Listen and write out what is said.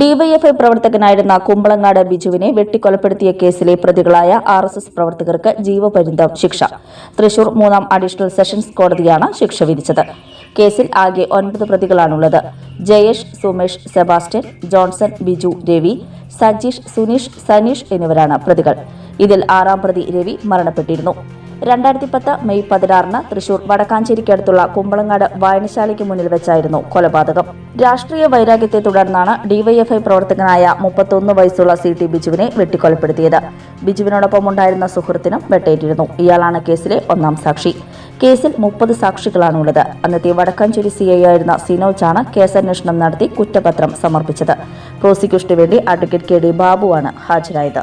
DYFI പ്രവർത്തകനായിരുന്ന Kumbalangad ബിജുവിനെ വെട്ടിക്കൊലപ്പെടുത്തിയ കേസിലെ പ്രതികളായ R S S പ്രവർത്തകർക്ക് ജീവപര്യന്തം ശിക്ഷ. തൃശൂർ മൂന്നാം അഡീഷണൽ സെഷൻസ് കോടതിയാണ് ശിക്ഷ വിധിച്ചത്. കേസിൽ ആകെ ഒൻപത് പ്രതികളാണുള്ളത്. ജയേഷ് സുമേഷ് സെബാസ്റ്റ്യൻ ജോൺസൺ ബിജു രവി സജീഷ് സുനീഷ് സനീഷ് എന്നിവരാണ് പ്രതികൾ. ഇതിൽ ആറാം പ്രതി രവി മരണപ്പെട്ടിരുന്നു. രണ്ടായിരത്തി പത്ത് മെയ് പതിനാറിന് തൃശൂർ വടക്കാഞ്ചേരിക്കടുത്തുള്ള കുമ്പളങ്ങാട് വായനശാലയ്ക്ക് മുന്നിൽ വെച്ചായിരുന്നു കൊലപാതകം. രാഷ്ട്രീയ വൈരാഗ്യത്തെ തുടർന്നാണ് ഡിവൈഎഫ്ഐ പ്രവർത്തകനായ മുപ്പത്തൊന്ന് വയസ്സുള്ള സി ടി ബിജുവിനെ വെട്ടിക്കൊലപ്പെടുത്തിയത്. ബിജുവിനോടൊപ്പം ഉണ്ടായിരുന്ന സുഹൃത്തിനും വെട്ടേറ്റിരുന്നു. ഇയാളാണ് കേസിലെ ഒന്നാം സാക്ഷി. കേസിൽ മുപ്പത് സാക്ഷികളാണുള്ളത്. അന്നത്തെ വടക്കാഞ്ചേരി സി ഐ ആയിരുന്ന സിനോജാണ് കേസന്വേഷണം നടത്തി കുറ്റപത്രം സമർപ്പിച്ചത്. പ്രോസിക്യൂഷന് വേണ്ടി അഡ്വക്കേറ്റ് കെ ഡി ബാബുവാണ് ഹാജരായത്.